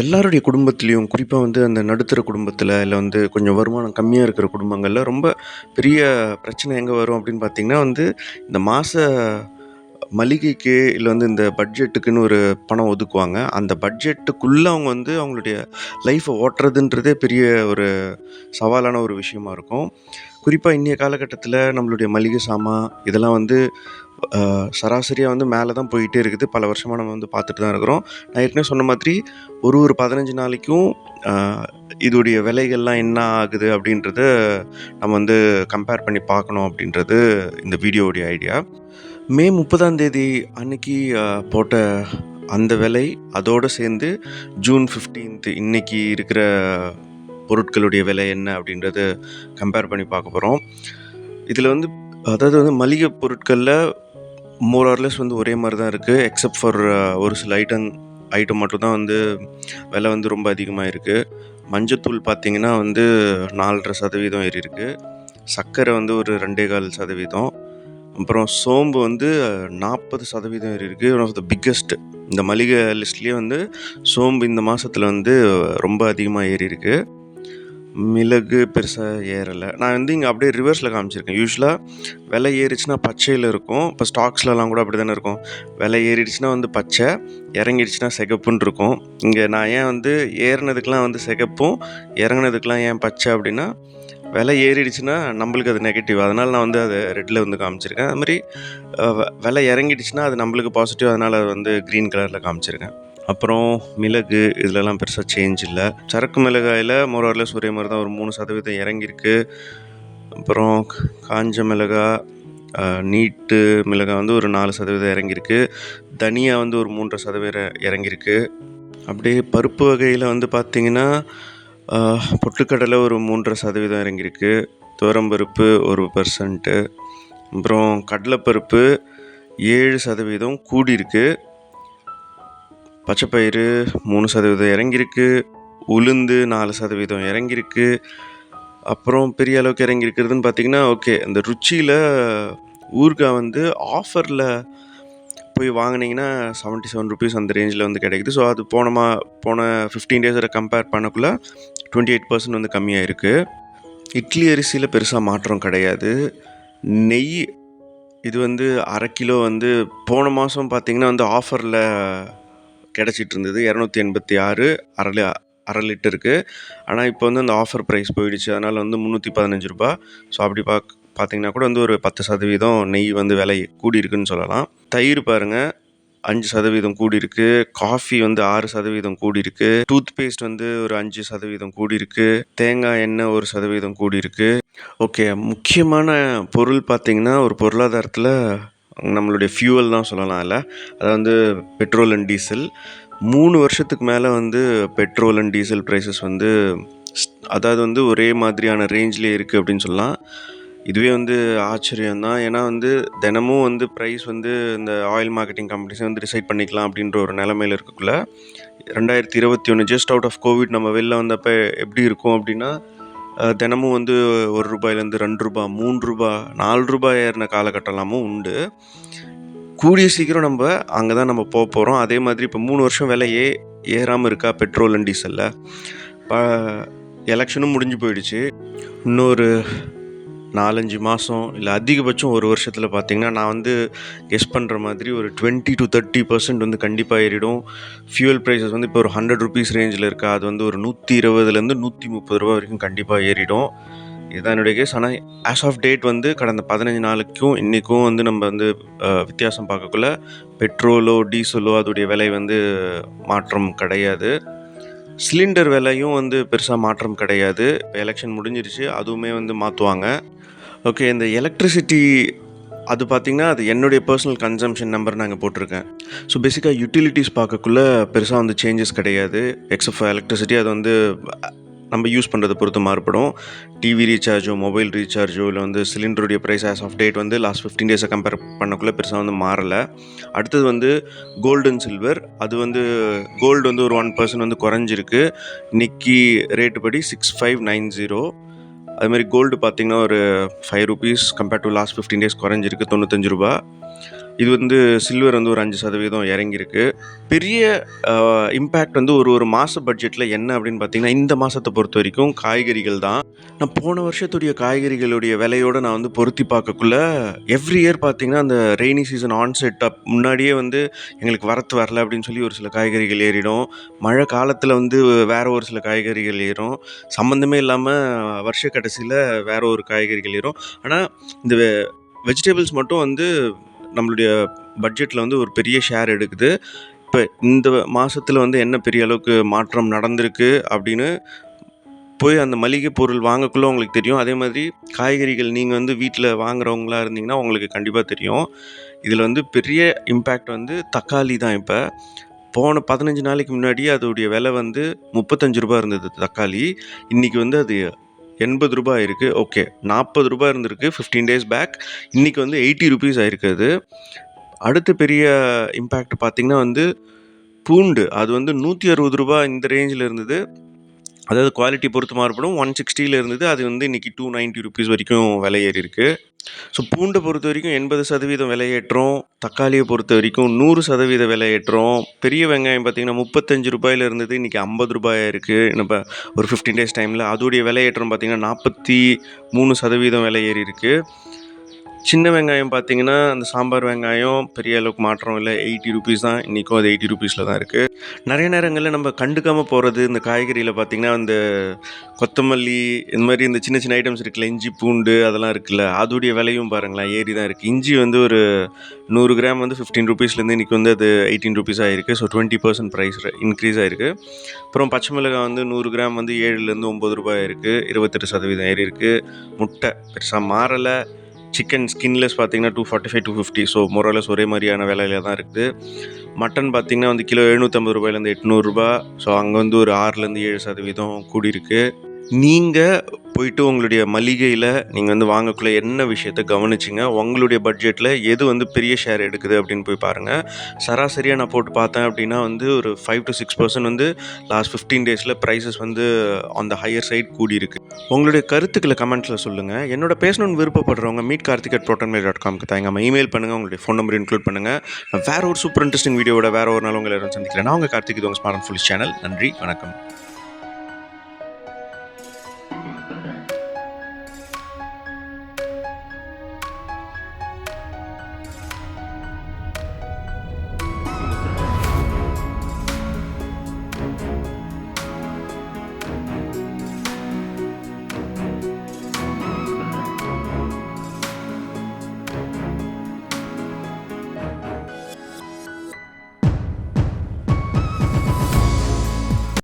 எல்லாருடைய குடும்பத்துலேயும் குறிப்பாக வந்து அந்த நடுத்தர குடும்பத்தில் இல்லை வந்து கொஞ்சம் வருமானம் கம்மியாக இருக்கிற குடும்பங்களில் ரொம்ப பெரிய பிரச்சனை எங்கே வரும் அப்படின்னு பார்த்தீங்கன்னா வந்து, இந்த மாத மளிகைக்கு, இல்லை வந்து இந்த பட்ஜெட்டுக்குன்னு ஒரு பணம் ஒதுக்குவாங்க. அந்த பட்ஜெட்டுக்குள்ளே அவங்க வந்து அவங்களுடைய லைஃப்பை ஓட்டுறதுன்றதே பெரிய ஒரு சவாலான ஒரு விஷயமா இருக்கும். குறிப்பாக இன்றைய காலகட்டத்தில் நம்மளுடைய மளிகை சாமான், இதெல்லாம் வந்து சராசரியாக வந்து மேலே தான் போயிட்டே இருக்குது. பல வருஷமாக நம்ம வந்து பார்த்துட்டு தான் இருக்கிறோம். நான் ஏற்கனவே சொன்ன மாதிரி, ஒரு ஒரு 15 நாளைக்கும் இதோடைய விலைகள்லாம் என்ன ஆகுது அப்படின்றத நம்ம வந்து கம்பேர் பண்ணி பார்க்கணும் அப்படின்றது இந்த வீடியோவுடைய ஐடியா. மே 30ஆம் தேதி அன்னைக்கு போட்ட அந்த விலை, அதோடு சேர்ந்து ஜூன் 15த் இன்னைக்கு இருக்கிற பொருட்களுடைய விலை என்ன அப்படின்றத கம்பேர் பண்ணி பார்க்க போகிறோம் இதில் வந்து அதாவது வந்து மளிகை பொருட்களில் மோர் ஆர்லெஸ் வந்து ஒரே மாதிரி தான் இருக்குது எக்ஸப்ட் ஃபார் ஒரு சில ஐட்டம் ஐட்டம் மட்டும் தான் வந்து விலை வந்து ரொம்ப அதிகமாக இருக்குது மஞ்சத்தூள் பார்த்திங்கன்னா வந்து நாலரை சதவீதம் ஏறி இருக்குது சர்க்கரை வந்து ஒரு 2.25%. அப்புறம் சோம்பு வந்து நாற்பது சதவீதம் ஏறி இருக்குது ஒன் ஆஃப் த பிக்கெஸ்ட் இந்த மளிகை லிஸ்ட்லேயே வந்து சோம்பு இந்த மாதத்தில் வந்து ரொம்ப அதிகமாக ஏறி இருக்குது மிளகு பெருசாக ஏறலை நான் வந்து இங்கே அப்படியே ரிவர்ஸில் காமிச்சிருக்கேன். யூஸ்வலாக விலை ஏறிச்சுன்னா பச்சையில் இருக்கும். இப்போ ஸ்டாக்ஸ்லலாம் கூட அப்படி தானே இருக்கும். விலை ஏறிடுச்சுன்னா வந்து பச்சை, இறங்கிடுச்சுன்னா சிகப்புன்னு இருக்கும். இங்கே நான் ஏன் வந்து ஏறினதுக்கெலாம் வந்து சிகப்பும், இறங்குனதுக்கெல்லாம் ஏன் பச்சை அப்படின்னா, விலை ஏறிடுச்சுன்னா நம்மளுக்கு அது நெகட்டிவ். அதனால் நான் வந்து அதை ரெட்டில் வந்து காமிச்சிருக்கேன். அது மாதிரி வ விலை இறங்கிடுச்சுன்னா அது நம்மளுக்கு பாசிட்டிவ். அதனால் அது வந்து க்ரீன் கலரில் காமிச்சிருக்கேன். அப்புறம் மிளகு இதிலலாம் பெருசாக சேஞ்ச் இல்லை சரக்கு மிளகாயில் மோர் ஆர் ஒரே தான் ஒரு மூணு சதவீதம் இறங்கியிருக்கு. அப்புறம் காஞ்ச மிளகா, நீட்டு மிளகாய் வந்து ஒரு நாலு சதவீதம் இறங்கியிருக்கு. தனியா வந்து ஒரு 3.5% இறங்கியிருக்கு. அப்படியே பருப்பு வகையில் வந்து பார்த்தீங்கன்னா, பொட்டுக்கடலை ஒரு 3.5% இறங்கியிருக்கு. துவரம்பருப்பு ஒரு பர்சன்ட்டு அப்புறம் கடலைப்பருப்பு ஏழு சதவீதம் கூடியிருக்கு. பச்சைப்பயிறு மூணு சதவீதம் இறங்கியிருக்கு. உளுந்து நாலு சதவீதம் இறங்கியிருக்கு. அப்புறம் பெரிய அளவுக்கு இறங்கியிருக்கிறதுன்னு பார்த்தீங்கன்னா, ஓகே இந்த ருச்சியில் ஊறுகாய் வந்து ஆஃபரில் போய் வாங்குனீங்கன்னா ரூ. 77 அந்த ரேஞ்சில் வந்து கிடைக்குது. ஸோ அது போன மா போன 15 டேஸோட கம்பேர் பண்ணக்குள்ள 28% வந்து கம்மியாக இருக்குது இட்லி அரிசியில் பெருசாக மாற்றம் கிடையாது. நெய் இது வந்து அரை கிலோ வந்து போன மாதம் பார்த்திங்கன்னா வந்து ஆஃபரில் கிடச்சிட்டு இருந்தது. இரநூத்தி எண்பத்தி ஆறு அரை அரை லிட்டருக்கு. ஆனால் இப்போ வந்து அந்த ஆஃபர் ப்ரைஸ் போயிடுச்சு. அதனால் வந்து முந்நூற்றி பதினஞ்சு ரூபா ஸோ அப்படி பாக் பார்த்தீங்கன்னா கூட வந்து ஒரு 10% நெய் வந்து விலை கூடியிருக்குன்னு சொல்லலாம். தயிர் பாருங்க 5% கூடியிருக்கு. காஃபி வந்து ஆறு சதவீதம் கூடியிருக்கு. டூத் பேஸ்ட் வந்து ஒரு அஞ்சு சதவீதம் கூடியிருக்கு. தேங்காய் எண்ணெய் ஒரு சதவீதம் கூடியிருக்கு. ஓகே முக்கியமான பொருள் பார்த்திங்கன்னா ஒரு பொருளாதாரத்தில் நம்மளுடைய ஃபியூவல் தான் சொல்லலாம் அதில் அதாவது வந்து பெட்ரோல் அண்ட் டீசல். மூணு வருஷத்துக்கு மேலே வந்து பெட்ரோல் அண்ட் டீசல் ப்ரைஸஸ் வந்து அதாவது வந்து ஒரே மாதிரியான ரேஞ்ச்லேயே இருக்குது அப்படின்னு சொல்லலாம். இதுவே வந்து ஆச்சரியம் தான். ஏன்னா வந்து தினமும் வந்து ப்ரைஸ் வந்து இந்த ஆயில் மார்க்கெட்டிங் கம்பெனிஸை வந்து டிசைட் பண்ணிக்கலாம் அப்படின்ற ஒரு நிலைமையில இருக்கக்குள்ள, 2021 ஜஸ்ட் அவுட் ஆஃப் கோவிட் நம்ம வெளில வந்தப்போ எப்படி இருக்கும் அப்படின்னா, தினமும் வந்து ஒரு ரூபாயிலேருந்து ரெண்டு ரூபாய் மூணு ரூபாய் நாலு ரூபாய் ஏறின காலகட்டம்லாமும் உண்டு. கூடிய சீக்கிரம் நம்ம அங்கே தான் நம்ம போக போகிறோம் அதே மாதிரி இப்போ மூணு வருஷம் விலையே ஏறாமல் இருக்கா பெட்ரோல் அண்ட் டீசலில் ப எலெக்ஷனும் முடிஞ்சு போயிடுச்சு. இன்னொரு நாலஞ்சு மாதம் இல்லை அதிகபட்சம் ஒரு வருஷத்தில் பார்த்திங்கன்னா நான் வந்து கெஸ் பண்ணுற மாதிரி ஒரு 20-30% வந்து கண்டிப்பாக ஏறிடும். ஃபியூவல் பிரைஸஸ் வந்து இப்போ ஒரு ஹண்ட்ரட் ருபீஸ் ரேஞ்சில் இருக்கா, அது வந்து ஒரு நூற்றி இருபதுலேருந்து நூற்றி முப்பது ரூபா வரைக்கும் கண்டிப்பாக ஏறிடும். இதுதான் என்னுடைய கேஸ் ஆனால் ஆஸ் ஆஃப் டேட் வந்து கடந்த 15 நாளுக்கும் இன்றைக்கும் வந்து நம்ம வந்து வித்தியாசம் பார்க்கக்குள்ள, பெட்ரோலோ, டீசலோ அதோடைய விலை வந்து மாற்றம் கிடையாது. சிலிண்டர் விலையும் வந்து பெருசாக மாற்றம் கிடையாது. இப்போ எலெக்ஷன் முடிஞ்சிருச்சு. அதுவுமே வந்து மாற்றுவாங்க ஓகே இந்த எலக்ட்ரிசிட்டி அது பார்த்தீங்கன்னா, அது என்னுடைய பர்சனல் கன்சம்ஷன் நம்பர் நாங்கள் போட்டிருக்கேன். ஸோ பேசிக்காக யூட்டிலிட்டிஸ் பார்க்கக்குள்ளே பெருசாக வந்து சேஞ்சஸ் கிடையாது. எக்ஸப்ட் ஃபார் எலக்ட்ரிசிட்டி அது வந்து நம்ம யூஸ் பண்ணுறதை பொறுத்து மாறுபடும். டிவி ரீசார்ஜோ, மொபைல் ரீசார்ஜோ இல்லை வந்து சிலிண்டருடைய ப்ரைஸ் ஆஸ் ஆஃப் டேட் வந்து லாஸ்ட் ஃபிஃப்டீன் டேஸை கம்பேர் பண்ணக்குள்ளே பெருசாக வந்து மாறலை அடுத்தது வந்து கோல்டு அண்ட் சில்வர். அது வந்து கோல்டு வந்து ஒரு ஒன் பர்சன்ட் வந்து குறைஞ்சிருக்கு. நிக்கி ரேட்டு படி சிக்ஸ் ஃபைவ் நைன் ஜீரோ அதுமாதிரி கோல்டு பார்த்தீங்கன்னா, ஒரு ரூ. 5 கம்பேர் டூ லாஸ்ட் 15 டேஸ் குறைஞ்சிருக்கு தொண்ணூத்தஞ்சு ரூபா இது வந்து சில்வர் வந்து ஒரு அஞ்சு சதவீதம் இறங்கியிருக்கு. பெரிய இம்பேக்ட் வந்து ஒரு ஒரு மாத பட்ஜெட்டில் என்ன அப்படின்னு பார்த்தீங்கன்னா இந்த மாதத்தை பொறுத்த வரைக்கும் காய்கறிகள் தான். நான் போன வருஷத்துடைய காய்கறிகளுடைய விலையோட நான் வந்து பொருத்தி பார்க்கக்குள்ள எவ்ரி இயர் பார்த்தீங்கன்னா அந்த rainy season on set up முன்னாடியே வந்து எங்களுக்கு வரத்து வரல அப்படின்னு சொல்லி ஒரு சில காய்கறிகள் ஏறிடும். மழை காலத்தில் வந்து வேற ஒரு சில காய்கறிகள் ஏறும். சம்மந்தமே இல்லாமல் வருஷ கடைசியில் வேற ஒரு காய்கறிகள் ஏறும். ஆனால் இந்த வெஜிடபிள்ஸ் மட்டும் வந்து நம்மளுடைய பட்ஜெட்டில் வந்து ஒரு பெரிய ஷேர் எடுக்குது. இப்போ இந்த மாதத்தில் வந்து என்ன பெரிய அளவுக்கு மாற்றம் நடந்திருக்கு அப்படின்னு போய் அந்த மளிகை பொருள் வாங்கக்குள்ளே உங்களுக்கு தெரியும். அதே மாதிரி காய்கறிகள் நீங்கள் வந்து வீட்டில் வாங்குறவங்களா இருந்தீங்கன்னா உங்களுக்கு கண்டிப்பாக தெரியும். இதில் வந்து பெரிய இம்பேக்ட் வந்து தக்காளி தான் இப்போ. போன பதினஞ்சு நாளைக்கு முன்னாடி அதோடைய விலை வந்து முப்பத்தஞ்சு ரூபா இருந்தது தக்காளி. இன்றைக்கி வந்து அது எண்பது ரூபாய் இருக்குது ஓகே நாற்பது ரூபாய் இருந்திருக்கு. ஃபிஃப்டீன் டேஸ் பேக் இன்றைக்கி வந்து எயிட்டி ருபீஸ் ஆயிருக்கு அது. அடுத்த பெரிய இம்பேக்ட் பார்த்திங்கன்னா வந்து பூண்டு. அது வந்து நூற்றி அறுபது ரூபா இந்த ரேஞ்சில் இருந்தது. அதாவது குவாலிட்டி பொறுத்து மாறுபடும். ஒன் சிக்ஸ்டியில் இருந்தது. அது வந்து இன்றைக்கி டூ நைன்ட்டி ருபீஸ் வரைக்கும் விலை ஏறி இருக்கு ஸோ பூண்டை பொறுத்த வரைக்கும் எண்பது சதவீதம் விலையேற்றம். தக்காளியை பொறுத்த வரைக்கும் நூறு சதவீத விலையேற்றம். பெரிய வெங்காயம் பார்த்திங்கன்னா முப்பத்தஞ்சு ரூபாயில் இருந்தது. இன்றைக்கி ஐம்பது ரூபாயாக இருக்குது நம்ம ஒரு ஃபிஃப்டீன் டேஸ் டைமில் அதோடைய விலையேற்றம் பார்த்திங்கன்னா நாற்பத்தி மூணு சதவீதம் விலை ஏறி இருக்குது சின்ன வெங்காயம் பார்த்தீங்கன்னா அந்த சாம்பார் வெங்காயம் பெரிய அளவுக்கு மாற்றம் இல்லை. எயிட்டி ருபீஸ் தான். இன்றைக்கும் அது எயிட்டி ருபீஸில் தான் இருக்குது நிறைய நேரங்களில் நம்ம கண்டுக்காமல் போகிறது இந்த காய்கறியில் பார்த்திங்கன்னா அந்த கொத்தமல்லி இந்த மாதிரி இந்த சின்ன சின்ன ஐட்டம்ஸ் இருக்குல்ல இஞ்சி பூண்டு அதெல்லாம் இருக்குல்ல அதோடைய விலையும் பாருங்களேன் ஏறி தான் இருக்குது இஞ்சி வந்து ஒரு நூறு கிராம் வந்து ஃபிஃப்டீன் ருபீஸ்லேருந்து இன்றைக்கி வந்து அது எயிட்டீன் ருபீஸ் ஆகிருக்கு so twenty percent price increase ஆகிருக்கு அப்புறம் பச்சை மிளகாய் வந்து நூறு கிராம் வந்து ஏழுலேருந்து ஒம்பது ரூபாய் இருக்குது இருபத்தெட்டு சதவீதம் ஏறி இருக்குது முட்டை பெருசாக மாறலை. சிக்கன் ஸ்கின்லெஸ் பார்த்தீங்கன்னா two forty five to fifty so Morales ஒரே மாதிரியான விலையில தான் இருக்குது. மட்டன் பார்த்தீங்கன்னா வந்து கிலோ எழுநூற்றம்பது ரூபாயிலேருந்து எட்நூறுரூபா ஸோ அங்கே வந்து ஒரு ஆறுலேருந்து ஏழு சதவீதம் கூடியிருக்கு. நீங்கள் போயிட்டு உங்களுடைய மளிகையில் நீங்கள் வந்து வாங்கக்குள்ள என்ன விஷயத்த கவனிச்சிங்க? உங்களுடைய பட்ஜெட்டில் எது வந்து பெரிய ஷேர் எடுக்குது அப்படின்னு போய் பாருங்கள் சராசரியாக நான் போட்டு பார்த்தேன் அப்படின்னா வந்து ஒரு ஃபைவ் டு சிக்ஸ் பர்சன்ட் வந்து லாஸ்ட் ஃபிஃப்டீன் டேஸில் ப்ரைஸஸ் வந்து அந்த ஹையர் சைட் கூடியிருக்கு. உங்களுடைய கருத்துக்களை கமெண்ட்ஸில் சொல்லுங்கள் என்னோட பேசணும்னு விருப்பப்படுறவங்க meet Karthik at protonmail dot காம்க்கு தாங்க இமெயில் பண்ணுங்கள் உங்களுடைய ஃபோன் நம்பர் இன்க்ளூட் பண்ணுங்கள் நான் வேறு ஒரு சூப்பர் இன்ட்ரெஸ்டிங் வீடியோட வேறு ஒரு நாள் உங்களை யாரும் சந்திக்கிறேன். நான் உங்கள் கார்த்திக் இது உங்கள் ஸ்மார்ட் ஃபுல் சேனல் நன்றி வணக்கம்.